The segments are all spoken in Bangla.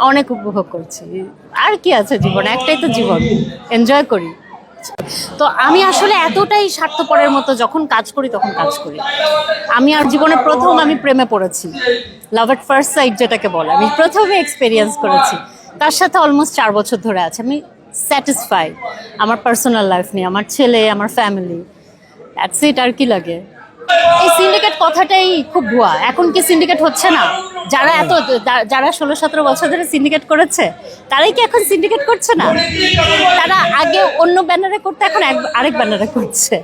অনেক উপভোগ করছি। আর কি আছে জীবন? একটাই তো জীবন। এনজয় করি। তো আমি আসলে এতটাই স্বার্থপরের মতো যখন কাজ করি, তখন কাজ করি। আমি আর জীবনে প্রথম আমি প্রেমে পড়েছি। লাভ এট ফার্স্ট সাইড যেটাকে বলে। আমি প্রথমে এক্সপিরিয়েন্স করেছি। তার সাথে অলমোস্ট চার বছর ধরে আছে। আমি স্যাটিসফাই আমার পার্সোনাল লাইফ নিয়ে, আমার ছেলে, আমার ফ্যামিলি দ্যাটস ইট আর কি লাগে? এই সিন্ডিকেট কথাটাই খুব ভুয়া। এখন কি সিন্ডিকেট হচ্ছে না? যারা এত যারা ষোলো সতেরো বছর ধরে সিন্ডিকেট করেছে তারাই কি এখন সিন্ডিকেট করছে না? তারা আগে অন্য ব্যানারে করতে এখন আরেক ব্যানারে করছে।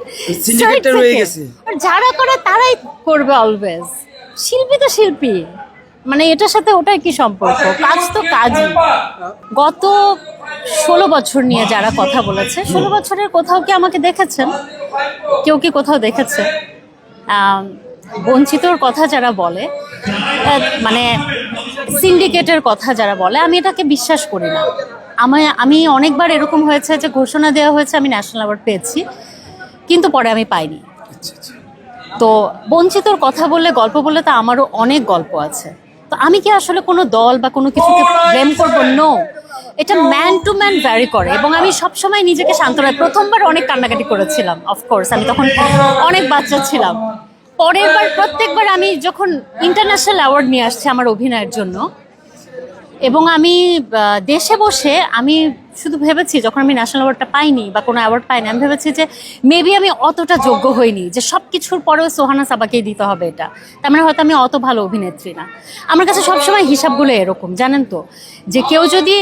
যারা করে তারাই করবে অলওয়েজ শিল্পী তো শিল্পী। মানে এটার সাথে ওটার কি সম্পর্ক? কাজ তো কাজই। গত ষোলো বছর নিয়ে যারা কথা বলেছে ষোলো বছরের কোথাও কি আমাকে দেখেছেন? কেউ কি কোথাও দেখেছে? বঞ্চিতর কথা যারা বলে মানে সিন্ডিকেটের কথা যারা বলে, আমি এটাকে বিশ্বাস করি না। আমায়, আমি অনেকবার এরকম হয়েছে যে ঘোষণা দেওয়া হয়েছে, আমি ন্যাশনাল অ্যাওয়ার্ড পেয়েছি, কিন্তু পরে আমি পাইনি। তো বঞ্চিতর কথা বললে, গল্প বললে তো আমারও অনেক গল্প আছে। তো আমি কি আসলে কোনো দল বা কোনো কিছুকে ব্লেম করব? নো এটা ম্যান টু ম্যান ভ্যারি করে, এবং আমি সবসময় নিজেকে শান্ত রাখি। প্রথমবার অনেক কান্নাকাটি করেছিলাম অফকোর্স আমি তখন অনেক বাচ্চা ছিলাম। পরের বার প্রত্যেকবার আমি যখন ইন্টারন্যাশনাল অ্যাওয়ার্ড নিয়ে আসছে আমার অভিনয়ের জন্য, এবং আমি দেশে বসে আমি শুধু ভেবেছি, যখন আমি ন্যাশনাল অ্যাওয়ার্ডটা পাইনি বা কোনো অ্যাওয়ার্ড পাইনি, আমি ভেবেছি যে মেবি আমি অতটা যোগ্য হইনি, যে সব কিছুর পরেও সোহানা সাবাকেই দিতে হবে এটা। তার মানে হয়তো আমি অত ভালো অভিনেত্রী না। আমার কাছে সবসময় হিসাবগুলো এরকম, জানেন তো? যে কেউ যদি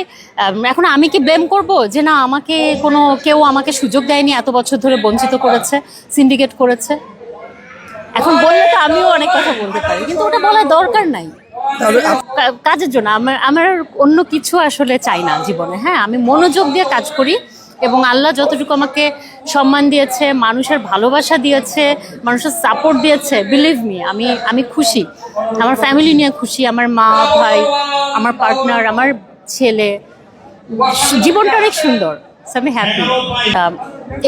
এখন আমি কি ব্লেম করব? যে না, আমাকে কোনো, কেউ আমাকে সুযোগ দেয়নি, এত বছর ধরে বঞ্চিত করেছে সিন্ডিকেট করেছে। এখন বললে তো আমিও অনেক কথা বলতে পারি কিন্তু ওটা বলার দরকার নাই। কাজের জন্য আমার আমার অন্য কিছু আসলে চাই না জীবনে হ্যাঁ? আমি মনোযোগ দিয়ে কাজ করি এবং আল্লাহ যতটুকু আমাকে সম্মান দিয়েছে মানুষের ভালোবাসা দিয়েছে মানুষের সাপোর্ট দিয়েছে বিলিভ মি আমি আমি খুশি। আমার ফ্যামিলি নিয়ে খুশি আমার মা ভাই আমার পার্টনার আমার ছেলে। জীবনটা অনেক সুন্দর আমি হ্যাপি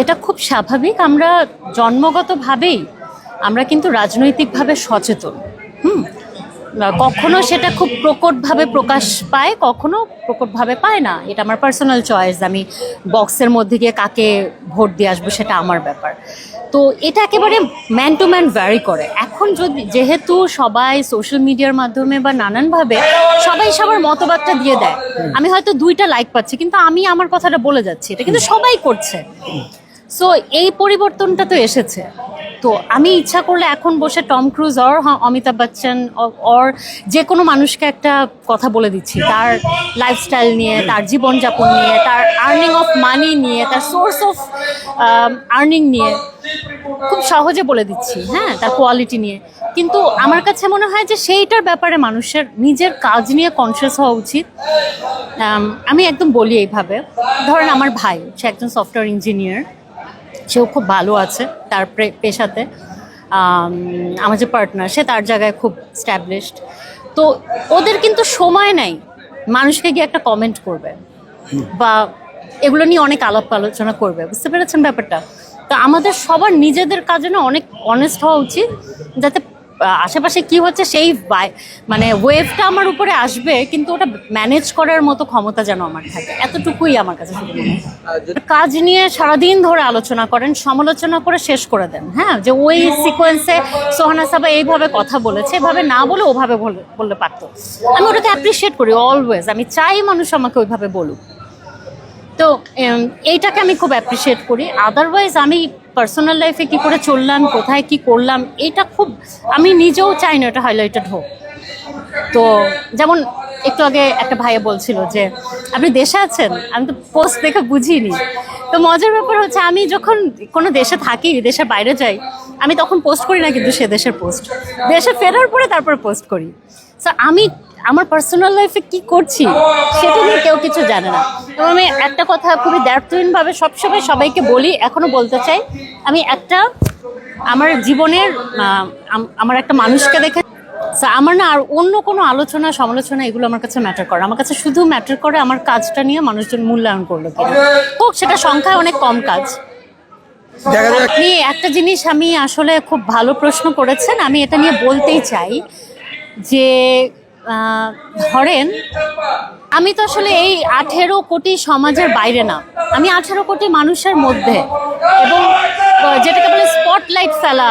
এটা খুব স্বাভাবিক আমরা জন্মগতভাবেই আমরা কিন্তু রাজনৈতিকভাবে সচেতন, হুম? কখনো সেটা খুব প্রকটভাবে প্রকাশ পায়, কখনো প্রকটভাবে পায় না। এটা আমার পার্সোনাল চয়েস আমি বক্সের মধ্যে গিয়ে কাকে ভোট দিয়ে আসব সেটা আমার ব্যাপার। তো এটা একেবারে ম্যান টু ম্যান ভ্যারি করে। এখন যদি, যেহেতু সবাই সোশ্যাল মিডিয়ার মাধ্যমে বা নানানভাবে সবাই সবার মতবাদটা দিয়ে দেয়, আমি হয়তো দুইটা লাইক পাচ্ছি, কিন্তু আমি আমার কথাটা বলে যাচ্ছি। এটা কিন্তু সবাই করছে। সো এই পরিবর্তনটা তো এসেছে। তো আমি ইচ্ছা করলে এখন বসে Tom Cruise or Amitabh Bachchan or যে কোনো মানুষকে একটা কথা বলে দিচ্ছি। তার লাইফস্টাইল নিয়ে, তার জীবনযাপন নিয়ে, তার আর্নিং অফ মানি নিয়ে, তার সোর্স অফ আর্নিং নিয়ে খুব সহজে বলে দিচ্ছি হ্যাঁ তার কোয়ালিটি নিয়ে। কিন্তু আমার কাছে মনে হয় যে সেইটার ব্যাপারে মানুষের নিজের কাজ নিয়ে কনসিয়াস হওয়া উচিত। আমি একদম বলি এইভাবে। ধরেন আমার ভাই, সে একজন সফটওয়্যার ইঞ্জিনিয়ার সেও খুব ভালো আছে তার পেশাতে। আমার যে পার্টনার সে তার জায়গায় খুব স্ট্যাবলিশড তো ওদের কিন্তু সময় নাই। মানুষকে গিয়ে একটা কমেন্ট করবে বা এগুলো নিয়ে অনেক আলাপ আলোচনা করবে। বুঝতে পেরেছেন ব্যাপারটা? তো আমাদের সবার নিজেদের কাজে না অনেক অনেস্ট হওয়া উচিত, যাতে আশেপাশে কি হচ্ছে সেই মানে ওয়েভটা আমার উপরে আসবে কিন্তু ওটা ম্যানেজ করার মতো ক্ষমতা যেন আমার থাকে। এতটুকুই আমার কাছে শুধু কাজ নিয়ে সারাদিন ধরে আলোচনা করেন সমালোচনা করে শেষ করে দেন হ্যাঁ? যে ওই সিকোয়েন্সে সোহানা সাবা এইভাবে কথা বলেছে এভাবে না বলে ওভাবে বলে- বললে পারতো। আমি ওটাকে অ্যাপ্রিসিয়েট করি অলওয়েজ আমি চাই মানুষ আমাকে ওইভাবে বলুক। তো এইটাকে আমি খুব অ্যাপ্রিসিয়েট করি। আদারওয়াইজ আমি পার্সোনাল লাইফে কি করে চললাম, কোথায় কি করলাম, এটা খুব, আমি নিজেও চাই না এটা হাইলাইটেড হোক। তো যেমন একটু আগে একটা ভাইয়া বলছিল যে, আপনি দেশে আছেন? আমি তো পোস্ট দেখে বুঝিনি। তো মজার ব্যাপার হচ্ছে আমি যখন কোনো দেশে থাকি, দেশের বাইরে যাই, আমি তখন পোস্ট করি না কিন্তু সে দেশের পোস্ট দেশে ফেরার পরে তারপর পোস্ট করি। সো আমি আমার পার্সোনাল লাইফে কি করছি সেটা নিয়ে কেউ কিছু জানে না। এবং আমি একটা কথা খুবই দ্ব্যর্থহীনভাবে সবসময় সবাইকে বলি এখনও বলতে চাই আমি একটা আমার জীবনের আমার একটা মানুষকে দেখে আমার না আর অন্য কোনো আলোচনা সমালোচনা এগুলো আমার কাছে ম্যাটার করে আমার কাছে শুধু ম্যাটার করে আমার কাজটা নিয়ে মানুষজন মূল্যায়ন করল কিনা। হোক সেটা সংখ্যায় অনেক কম কাজ। আপনি একটা জিনিস আমি আসলে খুব ভালো প্রশ্ন করেছেন আমি এটা নিয়ে বলতেই চাই যে ধরেন, আমি তো আসলে এই আঠেরো কোটি সমাজের বাইরে না। আমি আঠেরো কোটি মানুষের মধ্যে এবং যেটাকে বলে স্পটলাইট ফেলা